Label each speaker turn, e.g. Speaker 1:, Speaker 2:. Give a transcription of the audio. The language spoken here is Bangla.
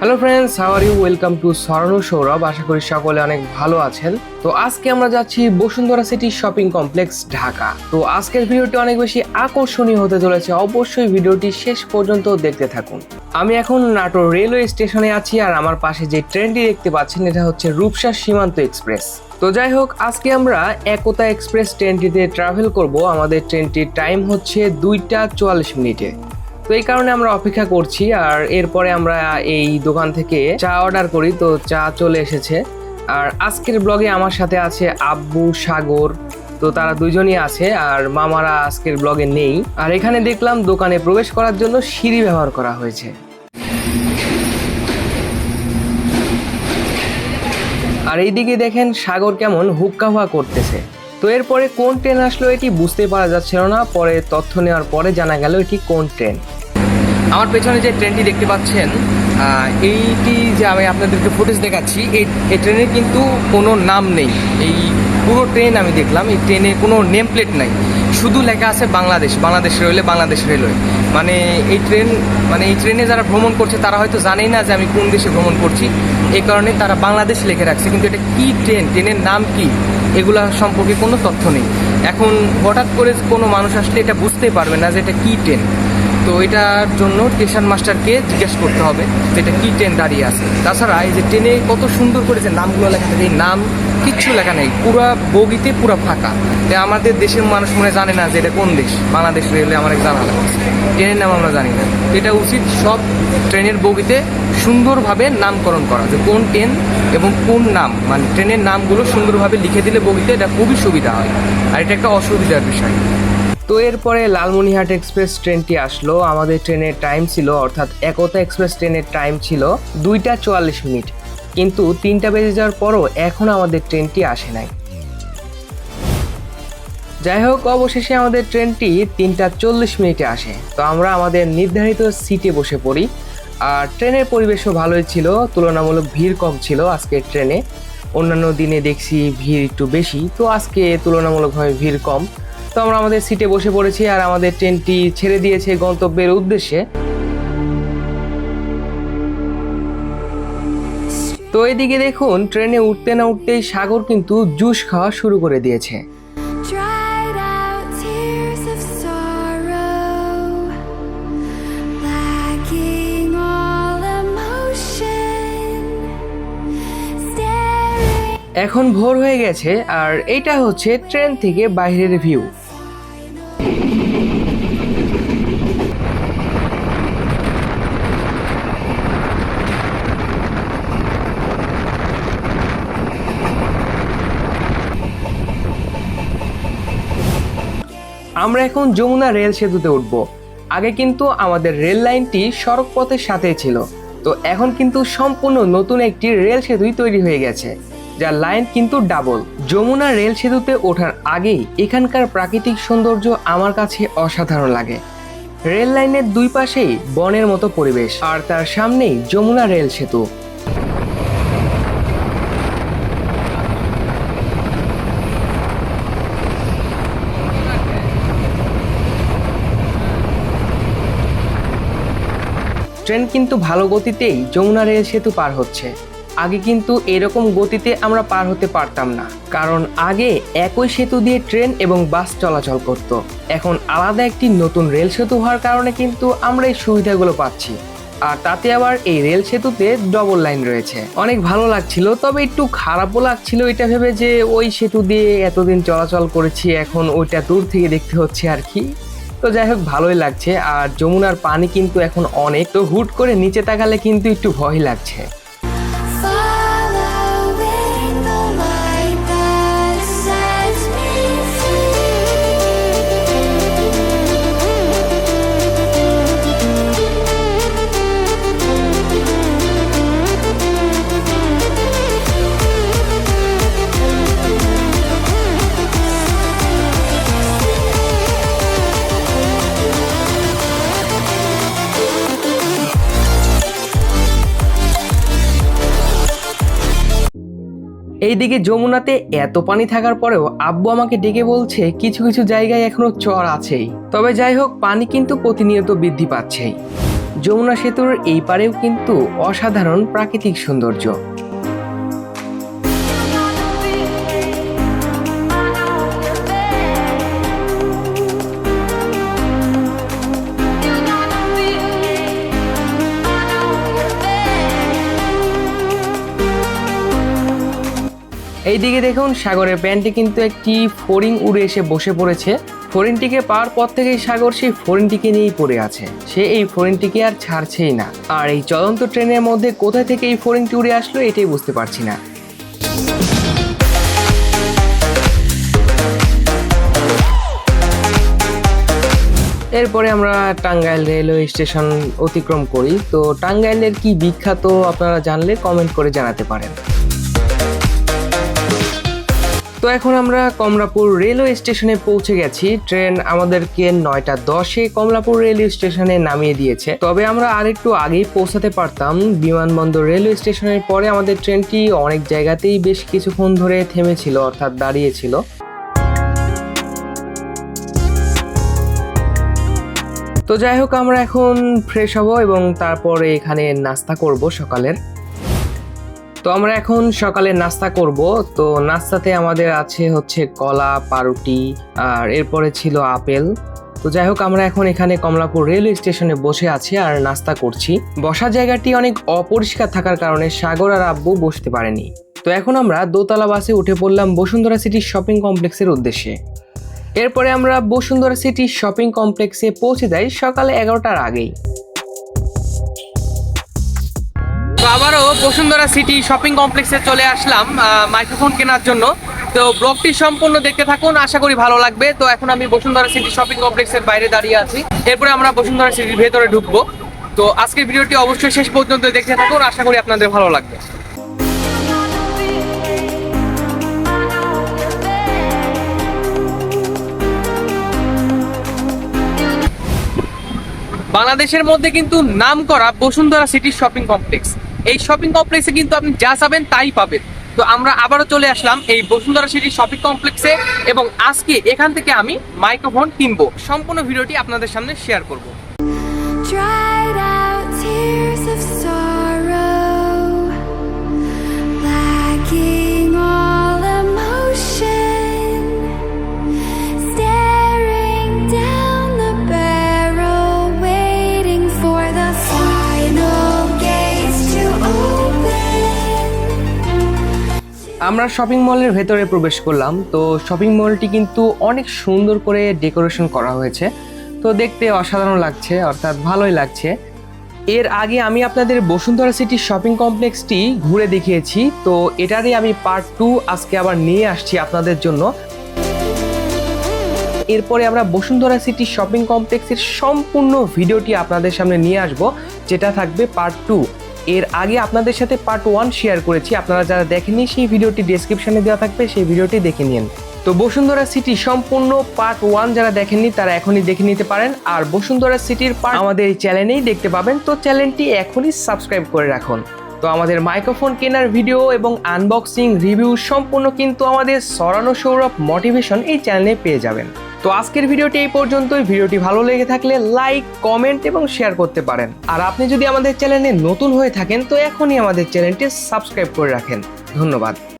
Speaker 1: Hello friends how are you welcome to Swarna Saurav আশা করি সকলে অনেক ভালো আছেন। তো আজকে আমরা যাচ্ছি Bashundhara city shopping complex Dhaka তো আজকের ভিডিওটি অনেক বেশি আকর্ষণীয় হতে চলেছে। অবশ্যই ভিডিওটি শেষ পর্যন্ত দেখতে থাকুন। আমি এখন নাটোর রেলওয়ে স্টেশনে আছি আর আমার পাশে যে ট্রেনটি দেখতে পাচ্ছেন, এটা হচ্ছে রূপসা সীমান্ত এক্সপ্রেস। তো যাই হোক, আজকে আমরা একতা এক্সপ্রেস ট্রেনটিতে ট্রাভেল করব। আমাদের ট্রেনটির টাইম হচ্ছে দুইটা চুয়াল্লিশ মিনিটে। তো এই কারণে আমরা অপেক্ষা করছি, আর এরপরে আমরা এই দোকান থেকে চা অর্ডার করি। তো চা চলে এসেছে। আর আজকের ব্লগে আমার সাথে আছে আব্বু সাগর। তো তারা দুইজনই আছে, আর মামারা আজকের ব্লগে নেই। আর এখানে দেখলাম দোকানে প্রবেশ করার জন্য সিঁড়ি ব্যবহার করা হয়েছে। আর এইদিকে দেখেন সাগর কেমন হুক্কা হুয়া করতেছে। তো এরপরে কোন ট্রেন আসলো এটি বুঝতে পারা যাচ্ছিল না। পরে তথ্য নেওয়ার পরে জানা গেল এটি কোন ট্রেন আমার পেছনে যে ট্রেনটি দেখতে পাচ্ছেন এইটি যে আমি আপনাদেরকে ফুটেজ দেখাচ্ছি, এই ট্রেনের কিন্তু কোনো নাম নেই। এই পুরো ট্রেন আমি দেখলাম, এই ট্রেনে কোনো নেম প্লেট নাই। শুধু লেখা আছে বাংলাদেশ বাংলাদেশ রেলওয়ে বাংলাদেশ রেলওয়ে মানে এই ট্রেন মানে এই ট্রেনে যারা ভ্রমণ করছে, তারা হয়তো জানেই না যে আমি কোন দেশে ভ্রমণ করছি। এই কারণে তারা বাংলাদেশ লিখে রাখছে, কিন্তু এটা কি ট্রেন, ট্রেনের নাম কি, এগুলা সম্পর্কে কোনো তথ্য নেই। এখন হঠাৎ করে কোনো মানুষ আসলে এটা বুঝতেই পারবে না যে এটা কী ট্রেন। তো এটার জন্য স্টেশন মাস্টারকে জিজ্ঞেস করতে হবে যে এটা কি ট্রেন দাঁড়িয়ে আছে। তাছাড়া এই যে ট্রেনে কত সুন্দর করে যে নামগুলো লেখা থাকে, এই নাম কিচ্ছু লেখা নেই, পুরা বগিতে পুরো ফাঁকা। তো আমাদের দেশের মানুষ মনে জানে না যে এটা কোন দেশ? বাংলাদেশ রেলে আমার এক জানা লাগছে ট্রেনের নাম আমরা জানি না। এটা উচিত সব ট্রেনের বগিতে সুন্দরভাবে নামকরণ করা, যে কোন ট্রেন এবং কোন নাম। মানে ট্রেনের নামগুলো সুন্দরভাবে লিখে দিলে বগিতে এটা খুবই সুবিধা হয়। আর এটা একটা অসুবিধার বিষয়। তো এরপরে লালমনিহাট এক্সপ্রেস ট্রেনটি আসলো। আমাদের ট্রেনের টাইম ছিল, অর্থাৎ একতা এক্সপ্রেস ট্রেনের টাইম ছিল দুইটা চুয়াল্লিশ মিনিট। কিন্তু তিনটা বেজে যাওয়ার পরও এখন আমাদের ট্রেনটি আসে নাই। যাই হোক, অবশেষে আমাদের ট্রেনটি তিনটা চল্লিশ মিনিটে আসে। তো আমরা আমাদের নির্ধারিত সিটে বসে পড়ি। আর ট্রেনের পরিবেশও ভালোই ছিল, তুলনামূলক ভিড় কম ছিল আজকের ট্রেনে। অন্যান্য দিনে দেখছি ভিড় একটু বেশি, তো আজকে তুলনামূলকভাবে ভিড় কম। তো আমরা আমাদের সিটে বসে পড়েছি আর আমাদের ট্রেনটি ছেড়ে দিয়েছে গন্তব্যের উদ্দেশ্যে। তো এদিকে দেখুন ট্রেনে উঠতে না উঠতেই সাগর কিন্তু জুস খাওয়া শুরু করে দিয়েছে। এখন ভোর হয়ে গেছে আর এইটা হচ্ছে ট্রেন থেকে বাইরের ভিউ। আমরা এখন যমুনা রেল সেতুতে উঠব। আগে কিন্তু আমাদের রেল লাইনটি সড়ক পথের সাথেই ছিল। তো এখন কিন্তু সম্পূর্ণ নতুন একটি রেল সেতুই তৈরি হয়ে গেছে। যার লাইন কিন্তু ডাবল। যমুনা রেল সেতুতে ওঠার আগেই এখানকার প্রাকৃতিক সৌন্দর্য আমার কাছে অসাধারণ লাগে। রেল লাইনের দুই পাশেই বনের মতো পরিবেশ, আর তার সামনেই যমুনা রেল সেতু। ট্রেন কিন্তু ভালো গতিতেই যমুনা রেল সেতু পার হচ্ছে। আগে কিন্তু এরকম গতিতে আমরা পার হতে পারতাম না। কারণ আগে একই সেতু দিয়ে ট্রেন এবং বাস চলাচল করত। এখন আলাদা একটি নতুন রেল সেতু হওয়ার কারণে কিন্তু আমরা এই সুবিধাগুলো পাচ্ছি। আর তাতে আবার এই রেল সেতুতে ডবল লাইন রয়েছে। অনেক ভালো লাগছিল, তবে একটু খারাপও লাগছিল এটা ভেবে যে ওই সেতু দিয়ে এতদিন চলাচল করেছি, এখন ওইটা দূর থেকে দেখতে হচ্ছে আর কি। তো যাই হোক, ভালোই লাগছে। আর যমুনার পানি কিন্তু এখন অনেক। তো হুট করে নিচে তাকালে কিন্তু একটু ভয় লাগছে। এইদিকে যমুনাতে এত পানি থাকার পরেও আব্বু আমাকে ডেকে বলছে, কিছু কিছু জায়গায় এখনও চর আছেই। তবে যাই হোক, পানি কিন্তু প্রতিনিয়ত বৃদ্ধি পাচ্ছেই। যমুনা সেতুর এই পারেও কিন্তু অসাধারণ প্রাকৃতিক সৌন্দর্য। এইদিকে দেখুন, সাগরের প্যান্টে কিন্তু একটি ফোরিং উড়ে এসে বসে পড়েছে। ফড়িনটিকে পাওয়ার পর থেকেই সাগর সেই ফড়িনটিকে নিয়েই পড়ে আছে। সে এই ফড়িনটিকে আর ছাড়ছেই না। আর এই চলন্ত ট্রেনের মধ্যে কোথা থেকে এই ফড়িনটি উড়ে আসলো এটাই বুঝতে পারছি না। এরপরে আমরা টাঙ্গাইল রেলওয়ে স্টেশন অতিক্রম করি। তো টাঙ্গাইলের কি বিখ্যাত আপনারা জানলে কমেন্ট করে জানাতে পারেন। তো এখন আমরা কমলাপুর রেলওয়ে স্টেশনে পৌঁছে গেছি। ট্রেন আমাদেরকে নয়টা দশে কমলাপুর রেলওয়ে স্টেশনে নামিয়ে দিয়েছে। তবে আমরা আরেকটু আগেই পৌঁছাতে পারতাম। বিমানবন্দর রেলওয়ে স্টেশনের পরে আমাদের ট্রেনটি অনেক জায়গাতেই বেশ কিছুক্ষণ ধরে থেমেছিল, অর্থাৎ দাঁড়িয়েছিল। তো যাই হোক, আমরা এখন ফ্রেশ হব এবং তারপরে এখানে নাস্তা করব সকালের। তো আমরা এখন সকালে নাস্তা করব। তো নাস্তাতে আমাদের আছে হচ্ছে কলা পাউরুটি আর এরপরে ছিল আপেল। তো যাই হোক, আমরা এখন এখানে কমলাপুর রেলওয়ে স্টেশনে বসে আছি আর নাস্তা করছি। বসার জায়গাটি অনেক অপরিষ্কার থাকার কারণে সাগর আর আব্বু বসতে পারেনি। তো এখন আমরা দোতলা বাসে উঠে পড়লাম বসুন্ধরা সিটি শপিং কমপ্লেক্সের উদ্দেশ্যে। এরপরে আমরা বসুন্ধরা সিটি শপিং কমপ্লেক্সে পৌঁছে যাই সকালে এগারোটার আগেই। তো আবারও বসুন্ধরা সিটি শপিং কমপ্লেক্সে চলে আসলাম মাইক্রোফোন কেনার জন্য। তো ব্লগটি সম্পূর্ণ দেখতে থাকুন, আশা করি ভালো লাগবে। তো এখন আমি বসুন্ধরা সিটি শপিং কমপ্লেক্সের বাইরে দাঁড়িয়ে আছি। এরপরে আমরা বসুন্ধরা সিটির ভেতরে ঢুকবো। তো আজকের ভিডিওটি অবশ্যই শেষ পর্যন্ত দেখতে থাকুন, আশা করি আপনাদের ভালো লাগবে। বাংলাদেশের মধ্যে কিন্তু নাম করা বসুন্ধরা সিটি শপিং কমপ্লেক্স। এই শপিং কমপ্লেক্সে কিন্তু আপনি যা চাবেন তাই পাবেন। তো আমরা আবারও চলে আসলাম এই বসুন্ধরা সিটি শপিং কমপ্লেক্সে এবং আজকে এখান থেকে আমি মাইক্রোফোন কিনবো। সম্পূর্ণ ভিডিওটি আপনাদের সামনে শেয়ার করব।
Speaker 2: Tears of sorrow, lacking
Speaker 1: আমরা শপিং মলের ভেতরে প্রবেশ করলাম। তো শপিং মলটি কিন্তু অনেক সুন্দর করে ডেকোরেশন করা হয়েছে। তো দেখতে অসাধারণ লাগছে, অর্থাৎ ভালোই লাগছে। এর আগে আমি আপনাদের বসুন্ধরা সিটি শপিং কমপ্লেক্সটি ঘুরে দেখিয়েছি। তো এটারই আমি পার্ট টু আজকে আবার নিয়ে আসছি আপনাদের জন্য। এরপরে আমরা বসুন্ধরা সিটি শপিং কমপ্লেক্সের সম্পূর্ণ ভিডিওটি আপনাদের সামনে নিয়ে আসব, যেটা থাকবে পার্ট টু এর আগে আপনাদের সাথে পার্ট ওয়ান শেয়ার করেছি। আপনারা যারা দেখেননি, সেই ভিডিওটি ডেসক্রিপশনে দেওয়া থাকবে, সেই ভিডিওটি দেখে নিন। তো বসুন্ধরা সিটি সম্পূর্ণ পার্ট ওয়ান যারা দেখেননি, তারা এখনই দেখে নিতে পারেন। আর বসুন্ধরা সিটির পার্ট আমাদের এই চ্যানেলেই দেখতে পাবেন। তো চ্যানেলটি এখনই সাবস্ক্রাইব করে রাখুন। তো আমাদের মাইক্রোফোন কেনার ভিডিও এবং আনবক্সিং রিভিউ সম্পূর্ণ কিন্তু আমাদের সরানো সৌরভ মোটিভেশন এই চ্যানেলে পেয়ে যাবেন। তো আজকের ভিডিওটি এই পর্যন্তই। ভিডিওটি ভালো লেগে থাকলে লাইক কমেন্ট এবং শেয়ার করতে পারেন। আর আপনি যদি আমাদের চ্যানেলে নতুন হয়ে থাকেন, তো এখনই আমাদের চ্যানেলটি সাবস্ক্রাইব করে রাখেন। ধন্যবাদ।